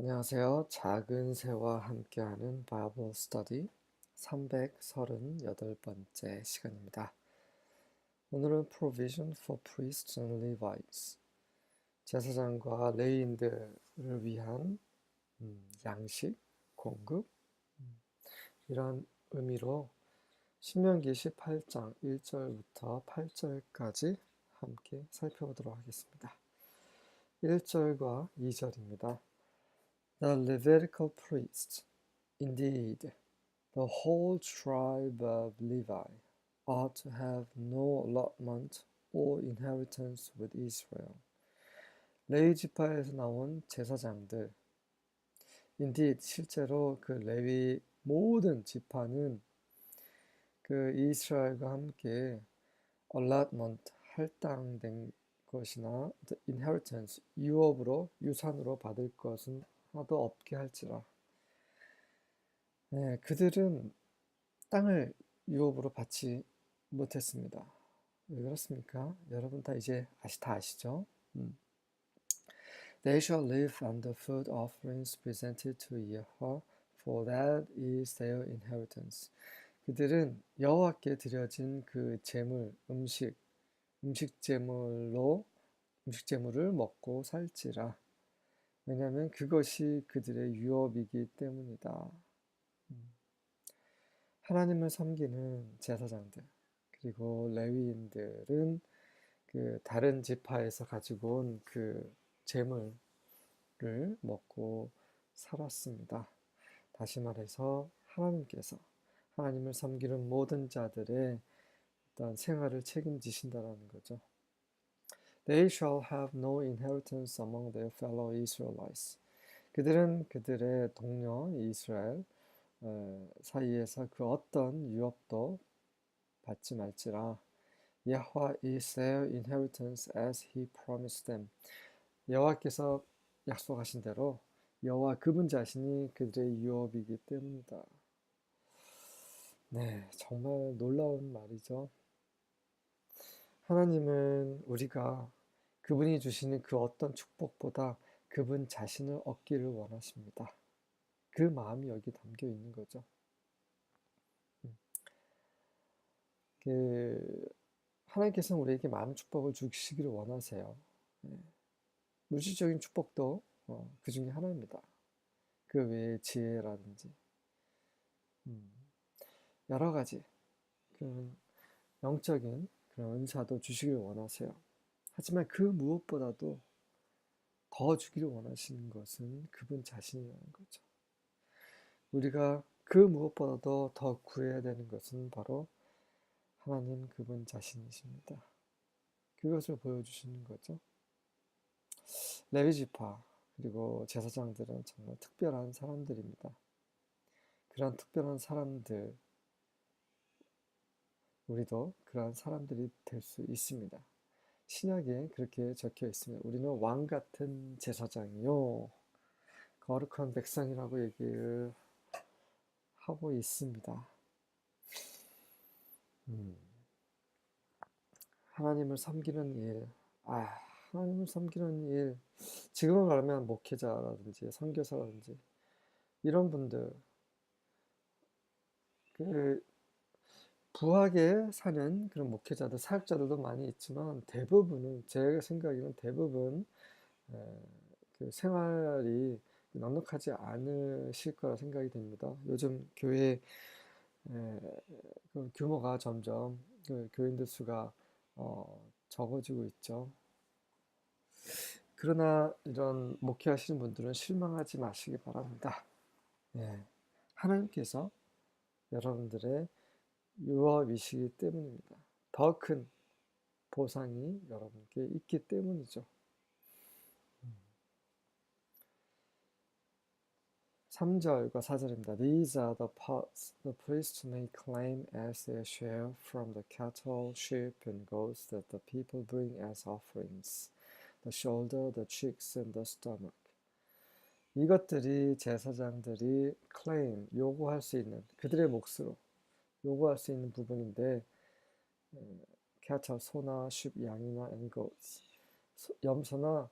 안녕하세요. 작은 새와 함께하는 바이블 스터디 338번째 시간입니다. 오늘은 Provision for Priests and Levites 제사장과 레인들을 위한 음, 양식, 공급 음, 이런 의미로 신명기 18장 1절부터 8절까지 함께 살펴보도록 하겠습니다. 1절과 2절입니다. The Levitical priests, indeed, the whole tribe of Levi, ought to have no allotment or inheritance with Israel. 레위 지파에서 나온 제사장들, indeed 실제로 그 레위 모든 지파는 그 이스라엘과 함께 allotment 할당된 것이나 inheritance 유업으로 유산으로 받을 것은 하나도 없게 할지라. 네, 그들은 땅을 유업으로 받지 못했습니다. 왜 그렇습니까? 여러분 다 이제 아시, 다 아시죠? 음. They shall live on the food offerings presented to Yahweh, for that is their inheritance. 그들은 여호와께 드려진 그 제물, 음식, 음식 제물로 음식 제물을 먹고 살지라. 왜냐하면 그것이 그들의 유업이기 때문이다. 음. 하나님을 섬기는 제사장들 그리고 레위인들은 그 다른 지파에서 가지고 온 그 재물을 먹고 살았습니다. 다시 말해서 하나님께서 하나님을 섬기는 모든 자들의 어떤 생활을 책임지신다라는 거죠. They shall have no inheritance among their fellow Israelites. 그들은 그들의 동료 이스라엘 사이에서 그 어떤 유업도 받지 말지라. 여호와 is their inheritance as he promised them. 여호와께서 약속하신 대로 여호와 그분 자신이 그들의 유업이기 때문이다. 네, 정말 놀라운 말이죠. 하나님은 우리가 그분이 주시는 그 어떤 축복보다 그분 자신을 얻기를 원하십니다. 그 마음이 여기 담겨 있는 거죠. 음. 그 하나님께서는 우리에게 많은 축복을 주시기를 원하세요. 네. 물질적인 축복도 어, 그 중에 하나입니다. 그 외에 지혜라든지 음, 여러 가지 그 영적인 그런 은사도 주시길 원하세요. 하지만 그 무엇보다도 더 주기를 원하시는 것은 그분 자신이라는 거죠. 우리가 그 무엇보다도 더 구해야 되는 것은 바로 하나님 그분 자신이십니다. 그것을 보여주시는 거죠. 레위지파 그리고 제사장들은 정말 특별한 사람들입니다. 그런 특별한 사람들 우리도 그러한 사람들이 될 수 있습니다. 신약에 그렇게 적혀 있습니다. 우리는 왕 같은 제사장이요. 거룩한 백성이라고 얘기를 하고 있습니다. 음. 하나님을 섬기는 일, 아, 하나님을 섬기는 일, 지금은 말하면 목회자라든지 선교사라든지 이런 분들, 그 부하게 사는 그런 목회자들, 사역자들도 많이 있지만 대부분은 제가 생각에는 대부분 그 생활이 넉넉하지 않으실 거라 생각이 됩니다. 요즘 교회 그 규모가 점점 그 교인들 수가 어 적어지고 있죠. 그러나 이런 목회하시는 분들은 실망하지 마시기 바랍니다. 예, 하나님께서 여러분들의 유업이시기 때문입니다. 더 큰 보상이 여러분께 있기 때문이죠. 3절과 4절입니다. These are the parts the priest may claim as their share from the cattle, sheep, and goats that the people bring as offerings. The shoulder, the cheeks, and the stomach. 이것들이 제사장들이 claim, 요구할 수 있는 그들의 몫으로 요구할 수 있는 부분인데 cattle, 소나 sheep, 양이나 goats 염소나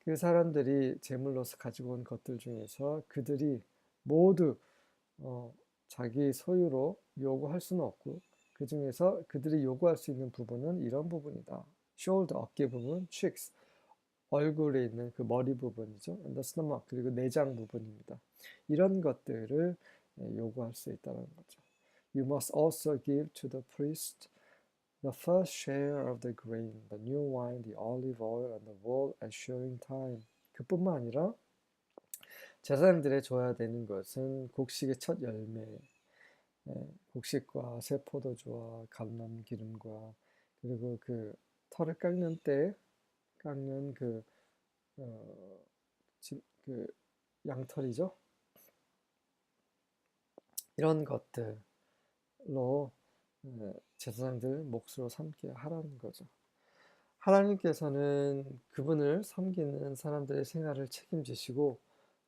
그 사람들이 제물로서 가지고 온 것들 중에서 그들이 모두 어, 자기 소유로 요구할 수는 없고 그 중에서 그들이 요구할 수 있는 부분은 이런 부분이다. shoulder 어깨 부분, cheeks 얼굴에 있는 그 머리 부분이죠. and the stomach 그리고 내장 부분입니다. 이런 것들을 예, 요구할 수 있다는 거죠. You must also give to the priest the first share of the grain, the new wine, the olive oil, and the wool at shearing time. 그뿐만 아니라 제사장들에 줘야 되는 것은 곡식의 첫 열매, 예, 곡식과 새 포도주와 감람 기름과 그리고 그 털을 깎는 때 깎는 그, 어, 지, 그 양털이죠. 이런 것들 로 예, 제사장들 몫으로 삼게 하라는 거죠. 하나님께서는 그분을 섬기는 사람들의 생활을 책임지시고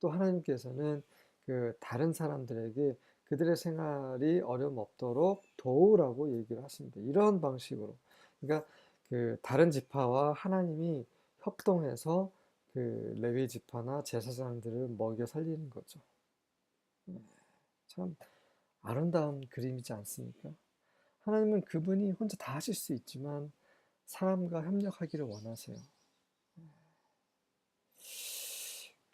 또 하나님께서는 그 다른 사람들에게 그들의 생활이 어려움 없도록 도우라고 얘기를 하십니다. 이런 방식으로. 그러니까 그 다른 지파와 하나님이 협동해서 그 레위 지파나 제사장들을 먹여 살리는 거죠. 네, 참 아름다운 그림이지 않습니까? 하나님은 그분이 혼자 다 하실 수 있지만 사람과 협력하기를 원하세요.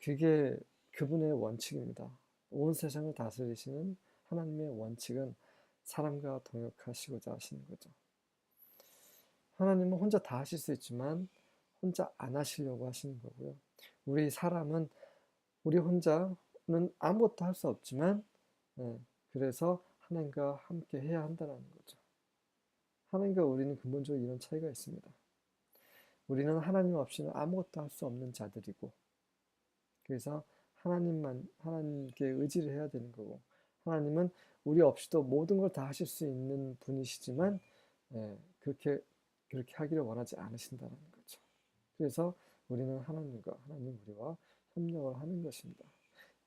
그게 그분의 원칙입니다. 온 세상을 다스리시는 하나님의 원칙은 사람과 동역하시고자 하시는 거죠. 하나님은 혼자 다 하실 수 있지만 혼자 안 하시려고 하시는 거고요. 우리 사람은 우리 혼자는 아무것도 할 수 없지만 네, 그래서 하나님과 함께 해야 한다는 거죠. 하나님과 우리는 근본적으로 이런 차이가 있습니다. 우리는 하나님 없이는 아무것도 할 수 없는 자들이고, 그래서 하나님만, 하나님께 의지를 해야 되는 거고, 하나님은 우리 없이도 모든 걸 다 하실 수 있는 분이시지만, 예, 그렇게, 그렇게 하기를 원하지 않으신다는 거죠. 그래서 우리는 하나님과, 하나님 우리와 협력을 하는 것입니다.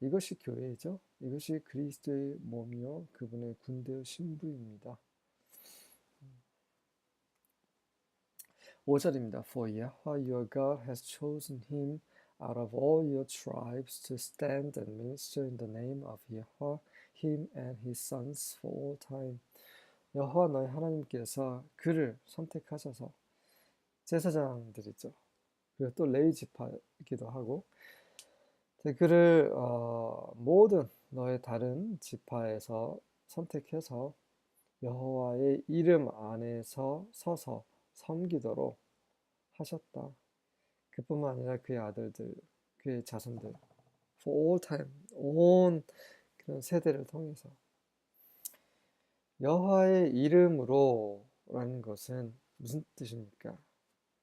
이것이 교회죠. 이것이 그리스도의 몸이요, 그분의 군대의 신부입니다. 5절입니다. For Yahweh your God has chosen him out of all your tribes to stand and minister in the name of Yahweh, him and his sons for all time. 여호와 너희 하나님께서 그를 선택하셔서 제사장들이죠. 그리고 또 레위 지파이기도 하고 그를 어, 모든 너의 다른 지파에서 선택해서 여호와의 이름 안에서 서서 섬기도록 하셨다. 그뿐만 아니라 그의 아들들, 그의 자손들, for all time, 온 그런 세대를 통해서 여호와의 이름으로라는 것은 무슨 뜻입니까?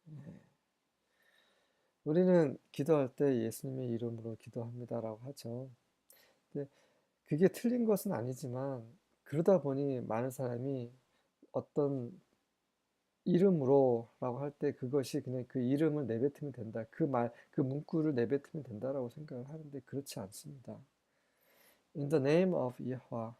네. 우리는 기도할 때 예수님의 이름으로 기도합니다라고 하죠. 근데 그게 틀린 것은 아니지만 그러다 보니 많은 사람이 어떤 이름으로라고 할 때 그것이 그냥 그 이름을 내뱉으면 된다. 그 말, 그 문구를 내뱉으면 된다라고 생각을 하는데 그렇지 않습니다. In the name of 여호와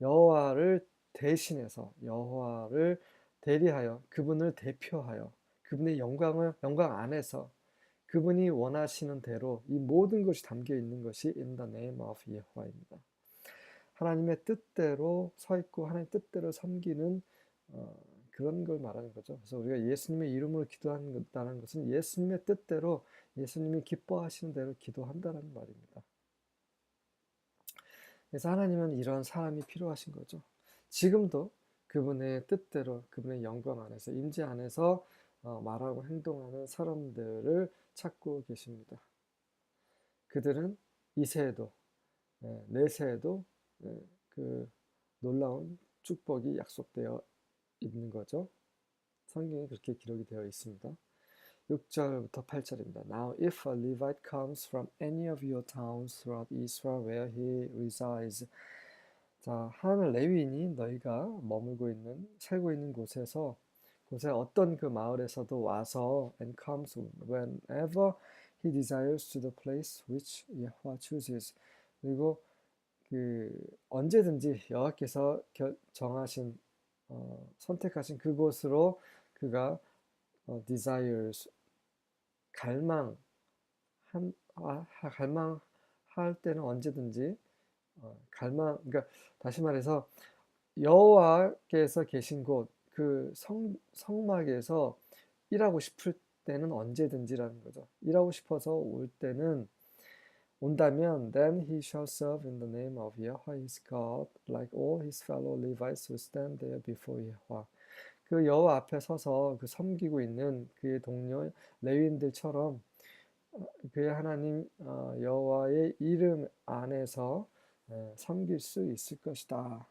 여호와를 대신해서 여호와를 대리하여 그분을 대표하여 그분의 영광을 영광 안에서 그분이 원하시는 대로 이 모든 것이 담겨 있는 것이 in the name of 여호와입니다. 하나님의 뜻대로 서 있고 하나님의 뜻대로 섬기는 어, 그런 걸 말하는 거죠. 그래서 우리가 예수님의 이름으로 기도한다는 것은 예수님의 뜻대로 예수님이 기뻐하시는 대로 기도한다는 말입니다. 그래서 하나님은 이런 사람이 필요하신 거죠. 지금도 그분의 뜻대로 그분의 영광 안에서 임재 안에서 어, 말하고 행동하는 사람들을 찾고 계십니다. 그들은 이 세에도 네, 내 세에도 네, 그 놀라운 축복이 약속되어 있는 거죠. 성경에 그렇게 기록이 되어 있습니다. 6절부터 8절입니다. Now if a Levite comes from any of your towns throughout Israel where he resides 자, 한 레위인이 너희가 머물고 있는 살고 있는 곳에서 곳에 어떤 그 마을에서도 와서 and comes whenever he desires to the place which Yahweh chooses. 그리고 그 언제든지 여호와께서 정하신 어, 선택하신 그곳으로 그가 어, desires 갈망 한, 아, 갈망할 때는 언제든지 어, 갈망 그러니까 다시 말해서 여호와께서 계신 곳 그 성 성막에서 일하고 싶을 때는 언제든지라는 거죠. 일하고 싶어서 올 때는 온다면 then he shall serve in the name of Yahweh his God like all his fellow Levites who stand there before Yahweh. 그 여호와 앞에 서서 그 섬기고 있는 그의 동료 레위인들처럼 어, 그의 하나님 어, 여호와의 이름 안에서 어, 섬길 수 있을 것이다.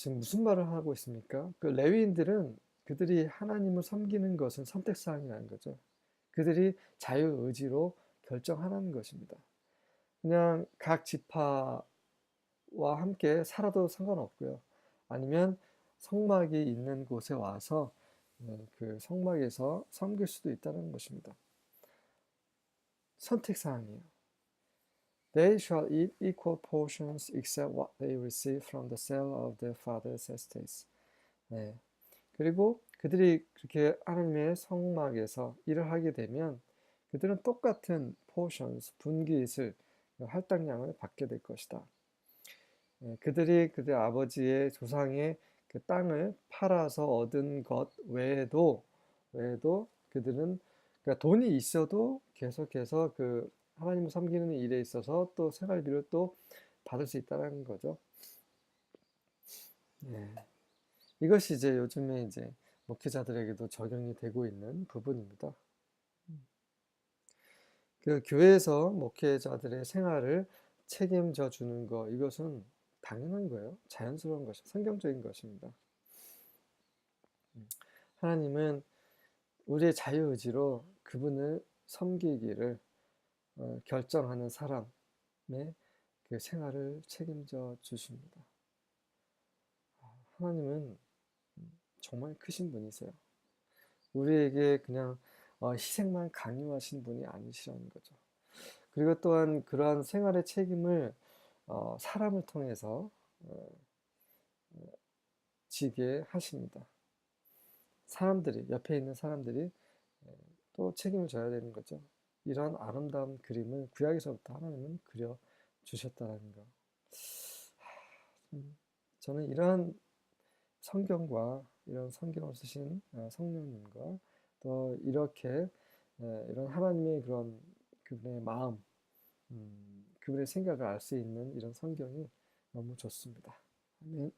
지금 무슨 말을 하고 있습니까? 그 레위인들은 그들이 하나님을 섬기는 것은 선택사항이라는 거죠. 그들이 자유의지로 결정하라는 것입니다. 그냥 각 지파와 함께 살아도 상관없고요. 아니면 성막이 있는 곳에 와서 그 성막에서 섬길 수도 있다는 것입니다. 선택사항이에요. They shall eat equal portions except what they receive from the sale of their father's estates. 네. 그리고 그들이 그렇게 하나님의 성막에서 일을 하게 되면 그들은 똑같은 portions, 분기잇을 할당량을 받게 될 것이다. 네. 그들이 그들 아버지의 조상의 그 땅을 팔아서 얻은 것 외에도 외에도 그들은 그러니까 돈이 있어도 계속해서 그 하나님을 섬기는 일에 있어서 또 생활비를 또 받을 수 있다는 거죠. 네. 이것이 이제 요즘에 이제 목회자들에게도 적용이 되고 있는 부분입니다. 그 교회에서 목회자들의 생활을 책임져 주는 거 이것은 당연한 거예요. 자연스러운 것이 성경적인 것입니다. 하나님은 우리의 자유의지로 그분을 섬기기를 어, 결정하는 사람의 그 생활을 책임져 주십니다. 하나님은 정말 크신 분이세요. 우리에게 그냥 어, 희생만 강요하신 분이 아니시라는 거죠. 그리고 또한 그러한 생활의 책임을 어, 사람을 통해서 지게 하십니다. 사람들이 옆에 있는 사람들이 또 책임을 져야 되는 거죠. 이런 아름다운 그림을 구약에서부터 하나님은 그려 주셨다는 거. 저는 이러한 성경과 이런 성경을 쓰신 어, 성령님과 또 이렇게 이런 하나님의 그런 그분의 마음, 음, 그분의 생각을 알 수 있는 이런 성경이 너무 좋습니다. 아멘.